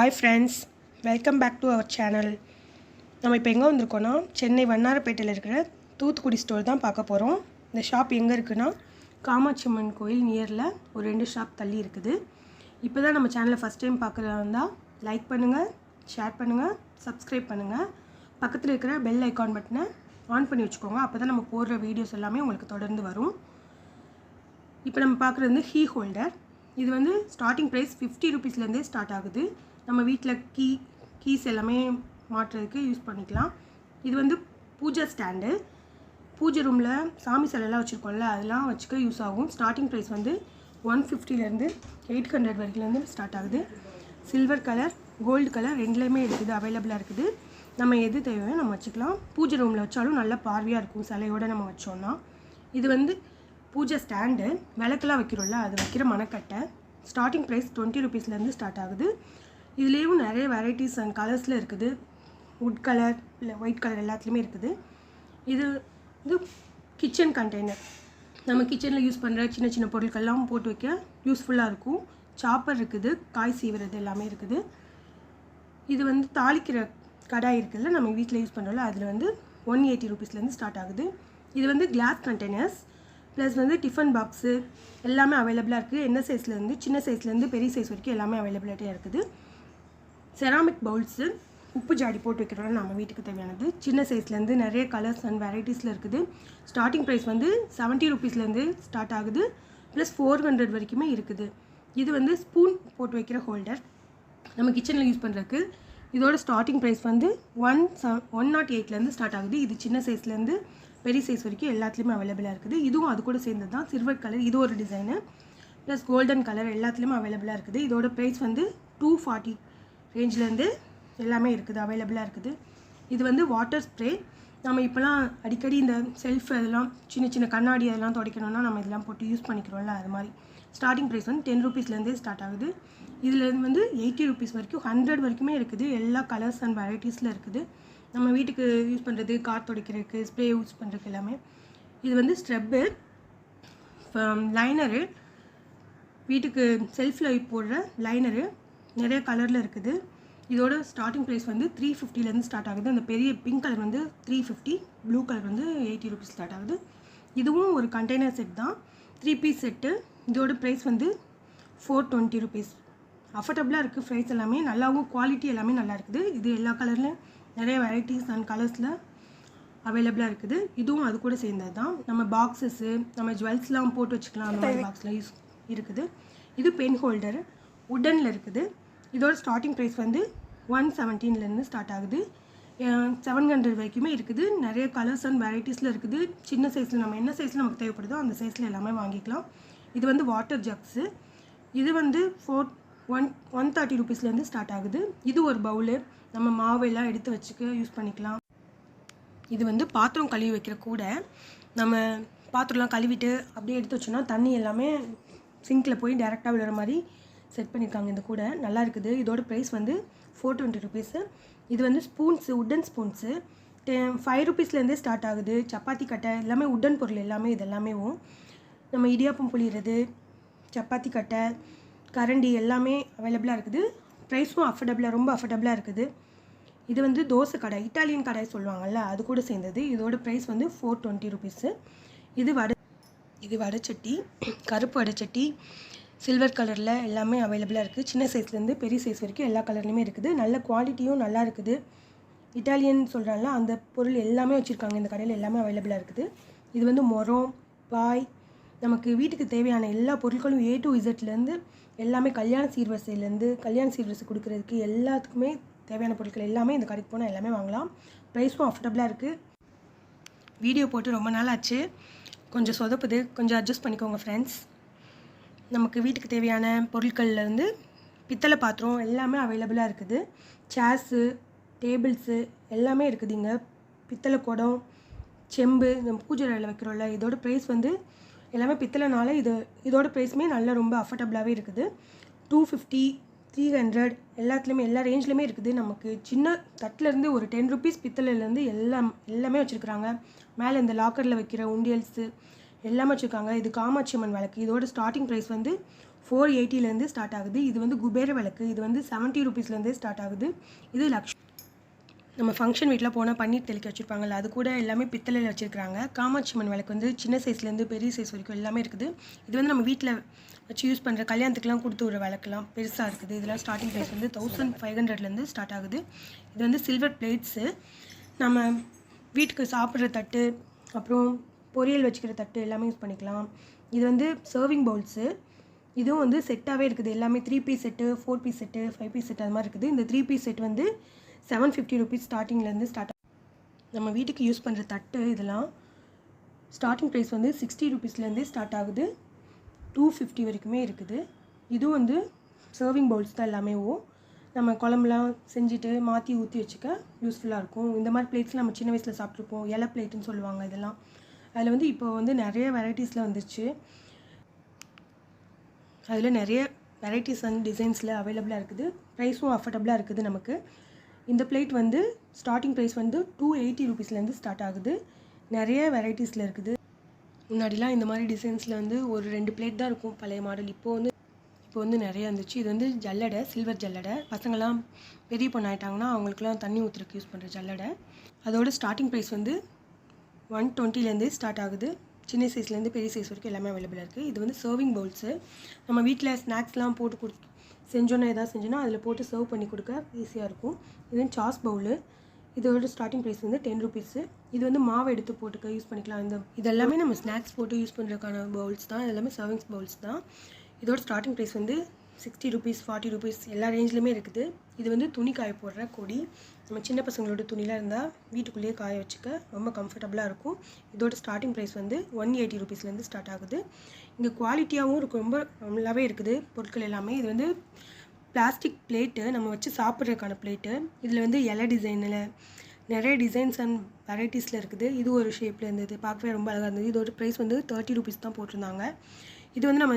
Hi friends welcome back to our channel நம்ம இப்போ எங்கே வந்திருக்கோன்னா சென்னை வண்ணாரப்பேட்டையில் இருக்கிற தூத்துக்குடி ஸ்டோர் தான் பார்க்க போகிறோம் இந்த ஷாப் எங்கே இருக்குன்னா காமாட்சி அம்மன் கோயில் நியரில் ஒரு ரெண்டு ஷாப் தள்ளி இருக்குது. இப்போ தான் நம்ம சேனலை ஃபஸ்ட் டைம் பார்க்குறதா இருந்தால் லைக் பண்ணுங்கள் ஷேர் பண்ணுங்கள் சப்ஸ்கிரைப் பண்ணுங்கள் பக்கத்தில் இருக்கிற பெல் ஐக்கான் பட்டனை ஆன் பண்ணி வச்சுக்கோங்க. அப்போ தான் நம்ம போடுற வீடியோஸ் எல்லாமே உங்களுக்கு தொடர்ந்து வரும். இப்போ நம்ம பார்க்குறது வந்து ஹீ ஹோல்டர் இது வந்து ஸ்டார்டிங் ப்ரைஸ் ஃபிஃப்டி ருபீஸ்லேருந்தே ஸ்டார்ட் ஆகுது. நம்ம வீட்டில் கீ கீஸ் எல்லாமே மாற்றுறதுக்கு யூஸ் பண்ணிக்கலாம். இது வந்து பூஜை ஸ்டாண்டு பூஜை ரூமில் சாமி சிலைலாம் வச்சுருக்கோம்ல அதெல்லாம் வச்சுக்க யூஸ் ஆகும். ஸ்டார்டிங் ப்ரைஸ் வந்து ஒன் ஃபிஃப்டிலேருந்து எயிட் ஹண்ட்ரட் வரைக்கும்லேருந்து ஸ்டார்ட் ஆகுது. சில்வர் கலர் கோல்டு கலர் ரெண்டுலேயுமே இருக்குது அவைலபிளாக இருக்குது. நம்ம எது தேவையோ நம்ம வச்சுக்கலாம். பூஜை ரூமில் வச்சாலும் நல்ல பார்வையாக இருக்கும் சிலையோடு நம்ம வச்சோம்னா. இது வந்து பூஜை ஸ்டாண்டு விளக்கெல்லாம் வைக்கிறோம்ல அது வைக்கிற மணக்கட்டை ஸ்டார்டிங் ப்ரைஸ் டுவெண்ட்டி ருபீஸ்லேருந்து ஸ்டார்ட் ஆகுது. இதுலேயும் நிறைய வெரைட்டிஸ் அண்ட் கலர்ஸில் இருக்குது. வுட் கலர் இல்லை ஒயிட் கலர் எல்லாத்துலேயுமே இருக்குது. இது இது கிச்சன் கண்டெய்னர் நம்ம கிச்சனில் யூஸ் பண்ணுற சின்ன சின்ன பொருட்கள்லாம் போட்டு வைக்க யூஸ்ஃபுல்லாக இருக்கும். சாப்பர் இருக்குது காய் சீவுறது எல்லாமே இருக்குது. இது வந்து தாளிக்கிற கடாய் இருக்குதுல்ல நம்ம வீட்டில் யூஸ் பண்ணுறோம்ல அதில் வந்து ஒன் எயிட்டி ருபீஸ்லேருந்து ஸ்டார்ட் ஆகுது. இது வந்து கிளாஸ் கண்டெய்னர்ஸ் ப்ளஸ் வந்து டிஃபன் பாக்ஸு எல்லாமே அவைலபிளாக இருக்குது. என்ன சைஸ்லேருந்து சின்ன சைஸ்லேருந்து பெரிய சைஸ் வரைக்கும் எல்லாமே அவைலபிலிட்டியாக இருக்குது. செராமிக் பவுல்ஸு உப்பு ஜாடி போட்டு வைக்கிறோம் நம்ம வீட்டுக்கு தேவையானது. சின்ன சைஸ்லேருந்து நிறைய கலர்ஸ் அண்ட் வெரைட்டிஸில் இருக்குது. ஸ்டார்டிங் ப்ரைஸ் வந்து செவன்ட்டி ருபீஸ்லேருந்து ஸ்டார்ட் ஆகுது. ப்ளஸ் ஃபோர் ஹண்ட்ரட் வரைக்குமே இருக்குது. இது வந்து ஸ்பூன் போட்டு வைக்கிற ஹோல்டர் நம்ம கிச்சனில் யூஸ் பண்ணுறதுக்கு இதோட ஸ்டார்டிங் ப்ரைஸ் வந்து ஒன் ச ஒன் நாட் எயிட்லேருந்து ஸ்டார்ட் ஆகுது. இது சின்ன சைஸ்லேருந்து பெரிய சைஸ் வரைக்கும் எல்லாத்துலேயுமே அவைலபிளாக இருக்குது. இதுவும் அது கூட சேர்ந்தது தான். சில்வர் கலர் இது ஒரு டிசைனு ப்ளஸ் கோல்டன் கலர் எல்லாத்துலேயுமே அவைலபிளாக இருக்குது. இதோட ப்ரைஸ் வந்து டூ ஃபார்ட்டி ரேஞ்சிலேருந்து எல்லாமே இருக்குது அவைலபிளாக இருக்குது. இது வந்து வாட்டர் ஸ்ப்ரே நம்ம இப்போலாம் அடிக்கடி இந்த செல்ஃப் அதெல்லாம் சின்ன சின்ன கண்ணாடி அதெல்லாம் துடைக்கணும்னா நம்ம இதெல்லாம் போட்டு யூஸ் பண்ணிக்கிறோம்ல அது மாதிரி. ஸ்டார்டிங் ப்ரைஸ் வந்து டென் ருபீஸ்லேருந்தே ஸ்டார்ட் ஆகுது. இதுலேருந்து வந்து எயிட்டி ருபீஸ் வரைக்கும் ஹண்ட்ரட் வரைக்குமே இருக்குது. எல்லா கலர்ஸ் அண்ட் வெரைட்டிஸில் இருக்குது. நம்ம வீட்டுக்கு யூஸ் பண்ணுறது கார் துடைக்கிறதுக்கு ஸ்ப்ரே யூஸ் பண்ணுறதுக்கு எல்லாமே. இது வந்து ஸ்ட்ரெப்பு லைனரு um, வீட்டுக்கு செல்ஃபில் போடுற லைனரு நிறைய கலரில் இருக்குது. இதோட ஸ்டார்டிங் ப்ரைஸ் வந்து த்ரீ ஃபிஃப்டிலேருந்து ஸ்டார்ட் ஆகுது. அந்த பெரிய பிங்க் கலர் வந்து த்ரீ ஃபிஃப்டி ப்ளூ கலர் வந்து எயிட்டி ருபீஸ் ஸ்டார்ட் ஆகுது. இதுவும் ஒரு கண்டெய்னர் செட் தான். த்ரீ பீஸ் செட்டு இதோட ப்ரைஸ் வந்து ஃபோர் டுவெண்ட்டி ருபீஸ் அஃபர்டபுளாக இருக்குது ப்ரைஸ் எல்லாமே. நல்லாவும் குவாலிட்டி எல்லாமே நல்லா இருக்குது. இது எல்லா கலர்லையும் நிறைய வெரைட்டிஸ் அண்ட் கலர்ஸில் அவைலபிளாக இருக்குது. இதுவும் அது கூட சேர்ந்தது தான். நம்ம பாக்ஸஸ்ஸு நம்ம ஜுவல்ஸ்லாம் போட்டு வச்சுக்கலாம். அந்த மாதிரி பாக்ஸில் யூஸ் இருக்குது. இது பென் ஹோல்டரு உடனில் இருக்குது. இதோட ஸ்டார்டிங் ப்ரைஸ் வந்து ஒன் செவன்டீன்லேருந்து ஸ்டார்ட் ஆகுது. செவன் ஹண்ட்ரட் வரைக்குமே இருக்குது. நிறைய கலர்ஸ் அண்ட் வெரைட்டிஸில் இருக்குது. சின்ன சைஸில் நம்ம என்ன சைஸில் நமக்கு தேவைப்படுதோ அந்த சைஸில் எல்லாமே வாங்கிக்கலாம். இது வந்து வாட்டர் ஜக்ஸு இது வந்து ஃபோர் ஒன் ஒன் தேர்ட்டி ருபீஸ்லேருந்து ஸ்டார்ட் ஆகுது. இது ஒரு பவுலு நம்ம மாவெல்லாம் எடுத்து வச்சுக்க யூஸ் பண்ணிக்கலாம். இது வந்து பாத்திரம் கழுவி வைக்கிற கூட. நம்ம பாத்திரம்லாம் கழுவிட்டு அப்படியே எடுத்து வச்சோன்னா தண்ணி எல்லாமே சிங்கில் போய் டேரெக்டாக விழுற மாதிரி செட் பண்ணியிருக்காங்க இந்த கூட. நல்லா இருக்குது. இதோட ப்ரைஸ் வந்து ஃபோர் டுவெண்ட்டி ருபீஸு இது வந்து ஸ்பூன்ஸு உட்டன் ஸ்பூன்ஸு டெ ஃபைவ் ருபீஸ்லேருந்தே ஸ்டார்ட் ஆகுது. சப்பாத்தி கட்டை எல்லாமே உட்டன் பொருள் எல்லாமே இது எல்லாமேவும் நம்ம இடியாப்பம் புளிகிறது சப்பாத்தி கட்டை கரண்டி எல்லாமே அவைலபிளாக இருக்குது. ப்ரைஸும் அஃபர்டபுளாக ரொம்ப அஃபர்டபுளாக இருக்குது. இது வந்து தோசை கடை இட்டாலியன் கடை சொல்லுவாங்கல்ல அது கூட சேர்ந்தது. இதோட ப்ரைஸ் வந்து ஃபோர் டுவெண்ட்டி ருபீஸு இது வடை இது வடைச்சட்டி கருப்பு வடைச்சட்டி சில்வர் கலரில் எல்லாமே அவைலபிளாக இருக்குது சின்ன சைஸ்லேருந்து பெரிய சைஸ் வரைக்கும் எல்லா கலர்லையுமே இருக்குது. நல்ல குவாலிட்டியும் நல்லா இருக்குது. இட்டாலியன் சொல்கிறாங்கள அந்த பொருள் எல்லாமே வச்சுருக்காங்க. இந்த கடையில் எல்லாமே அவைலபிளாக இருக்குது. இது வந்து மொரம் பாய் நமக்கு வீட்டுக்கு தேவையான எல்லா பொருட்களும் ஏ டு இசட்லேருந்து எல்லாமே கல்யாண சீர்வரிசையிலேருந்து கல்யாண சீர்வரிசை கொடுக்குறதுக்கு எல்லாத்துக்குமே தேவையான பொருட்கள் எல்லாமே இந்த கடைக்கு போனால் எல்லாமே வாங்கலாம். ப்ரைஸும் அஃபர்டபுளாக இருக்குது வீடியோ போட்டு ரொம்ப நாள் ஆச்சு. கொஞ்சம் சொதப்புது. கொஞ்சம் அட்ஜஸ்ட் பண்ணிக்கோங்க ஃப்ரெண்ட்ஸ் நமக்கு வீட்டுக்கு தேவையான பொருட்கள்லேருந்து பித்தளை பாத்திரம் எல்லாமே அவைலபிளாக இருக்குது. சேர்ஸு டேபிள்ஸு எல்லாமே இருக்குது இங்கே. பித்தளை குடம் செம்பு நம்ம பூஜை அறையில் வைக்கிறோம்ல இதோட ப்ரைஸ் வந்து எல்லாமே பித்தளைனால இது இதோட ப்ரைஸுமே நல்லா ரொம்ப அஃபர்டபுளாகவே இருக்குது. டூ ஃபிஃப்டி த்ரீ ஹண்ட்ரட் எல்லாத்துலேயுமே எல்லா ரேஞ்ச்லேயுமே இருக்குது. நமக்கு சின்ன தட்டிலேருந்து ஒரு டென் ருபீஸ் பித்தளைலேருந்து எல்லாம் எல்லாமே வச்சுருக்குறாங்க. மேலே இந்த லாக்கரில் வைக்கிற உண்டியல்ஸு எல்லாமே வச்சுருக்காங்க. இது காமாட்சி அம்மன் விளக்கு. இதோட ஸ்டார்டிங் ப்ரைஸ் வந்து ஃபோர் எயிட்டிலேருந்து ஸ்டார்ட் ஆகுது. இது வந்து குபேர விளக்கு. இது வந்து செவன்ட்டி ருபீஸ்லேருந்தே ஸ்டார்ட் ஆகுது. இது லக்ஷ் நம்ம ஃபங்க்ஷன் வீட்டில் போனால் பன்னீர் தெளிக்க வச்சுருப்பாங்கல்ல அது கூட எல்லாமே பித்தளையில் வச்சுருக்காங்க காமாட்சி அம்மன் விளக்கு வந்து சின்ன சைஸ்லேருந்து பெரிய சைஸ் வரைக்கும் எல்லாமே இருக்குது. இது வந்து நம்ம வீட்டில் வச்சு யூஸ் பண்ணுற கல்யாணத்துக்குலாம் கொடுத்து விடுற விளக்குலாம் பெருசாக இருக்குது. இதெல்லாம் ஸ்டார்டிங் ப்ரைஸ் வந்து தௌசண்ட் ஃபைவ் ஹண்ட்ரட்லேருந்து ஸ்டார்ட் ஆகுது. இது வந்து சில்வர் பிளேட்ஸு நம்ம வீட்டுக்கு சாப்பிட்ற தட்டு அப்புறம் பொரியல் வச்சுக்கிற தட்டு எல்லாமே யூஸ் பண்ணிக்கலாம். இது வந்து சர்விங் பவுல்ஸு இதுவும் வந்து செட்டாகவே இருக்குது. எல்லாமே three piece set four piece set five piece set அது மாதிரி இருக்குது. இந்த த்ரீ பீஸ் செட் வந்து செவன் ஃபிஃப்டி ருபீஸ் ஸ்டார்டிங்லேருந்து ஸ்டார்ட் நம்ம வீட்டுக்கு யூஸ் பண்ணுற தட்டு இதெல்லாம் ஸ்டார்டிங் ப்ரைஸ் வந்து சிக்ஸ்டி ருபீஸ்லேருந்தே ஸ்டார்ட் ஆகுது. டூ ஃபிஃப்டி வரைக்குமே இருக்குது. இதுவும் வந்து சர்விங் பவுல்ஸ் தான் எல்லாமே ஓ. நம்ம குழம்புலாம் செஞ்சுட்டு மாற்றி ஊற்றி வச்சுக்க யூஸ்ஃபுல்லாக இருக்கும். இந்த மாதிரி பிளேட்ஸ் நம்ம சின்ன வயசில் சாப்பிட்ருப்போம் இலை பிளேட்டுன்னு சொல்லுவாங்க இதெல்லாம். அதில் வந்து இப்போ வந்து நிறைய வெரைட்டிஸில் வந்துருச்சு. அதில் நிறைய வெரைட்டிஸ் அண்ட் டிசைன்ஸில் அவைலபிளாக இருக்குது. ப்ரைஸும் அஃபர்டபுளாக இருக்குது நமக்கு. இந்த பிளேட் வந்து ஸ்டார்டிங் ப்ரைஸ் வந்து டூ எயிட்டி ருபீஸ்லேருந்து ஸ்டார்ட் ஆகுது. நிறைய வெரைட்டிஸில் இருக்குது. முன்னாடிலாம் இந்த மாதிரி டிசைன்ஸில் வந்து ஒரு ரெண்டு பிளேட் தான் இருக்கும் பழைய மாடல் இப்போ வந்து இப்போ வந்து நிறைய இருந்துச்சு இது வந்து ஜல்லடை சில்வர் ஜல்லடை. பசங்கள்லாம் பெரிய பொண்ணு அவங்களுக்குலாம் தண்ணி ஊற்றுறதுக்கு யூஸ் பண்ணுற ஜல்லடை. அதோட ஸ்டார்டிங் ப்ரைஸ் வந்து ஒன் டுவெண்ட்டிலேருந்து ஸ்டார்ட் ஆகுது. சின்ன சைஸ்லேருந்து பெரிய சைஸ் வரைக்கும் எல்லாமே அவைலபிளாக இருக்குது இது வந்து சர்விங் பவுல்ஸு நம்ம வீட்டில் ஸ்நாக்ஸ்லாம் போட்டு கொடு செஞ்சோன்னா எதாவது செஞ்சோன்னா அதில் போட்டு சர்வ் பண்ணி கொடுக்க ஈஸியாக இருக்கும். இது வந்து சாஸ் பவுலு இதோட ஸ்டார்டிங் ப்ரைஸ் வந்து டென் ருபீஸு இது வந்து மாவு எடுத்து போட்டுக்க யூஸ் பண்ணிக்கலாம். இந்த இதெல்லாமே நம்ம ஸ்நாக்ஸ் போட்டு யூஸ் பண்ணுறதுக்கான பவுல்ஸ் தான். எல்லாமே சர்விங்ஸ் பவுல்ஸ் தான். இதோட ஸ்டார்டிங் ப்ரைஸ் வந்து சிக்ஸ்டி ருபீஸ் ஃபார்ட்டி ருபீஸ் எல்லா ரேஞ்சிலுமே இருக்குது. இது வந்து துணி காய போடுற கொடி. நம்ம சின்ன பசங்களோட துணிலாம் இருந்தால் வீட்டுக்குள்ளேயே காய வச்சுக்க ரொம்ப கம்ஃபர்டபுளாக இருக்கும். இதோட ஸ்டார்டிங் ப்ரைஸ் வந்து ஒன் எயிட்டி ருபீஸ்லேருந்து ஸ்டார்ட் ஆகுது. இங்கே குவாலிட்டியாகவும் இருக்கும் ரொம்ப நல்லாவே இருக்குது. பொருட்கள் எல்லாமே. இது வந்து பிளாஸ்டிக் பிளேட்டு நம்ம வச்சு சாப்பிட்றதுக்கான பிளேட்டு இதில் வந்து இலை டிசைனில் நிறைய டிசைன்ஸ் அண்ட் வெரைட்டிஸில் இருக்குது. இது ஒரு ஷேப்பில் இருந்தது. பார்க்கவே ரொம்ப அழகாக இருந்தது. இதோட ப்ரைஸ் வந்து தேர்ட்டி ருபீஸ் தான் போட்டிருந்தாங்க. இது வந்து நம்ம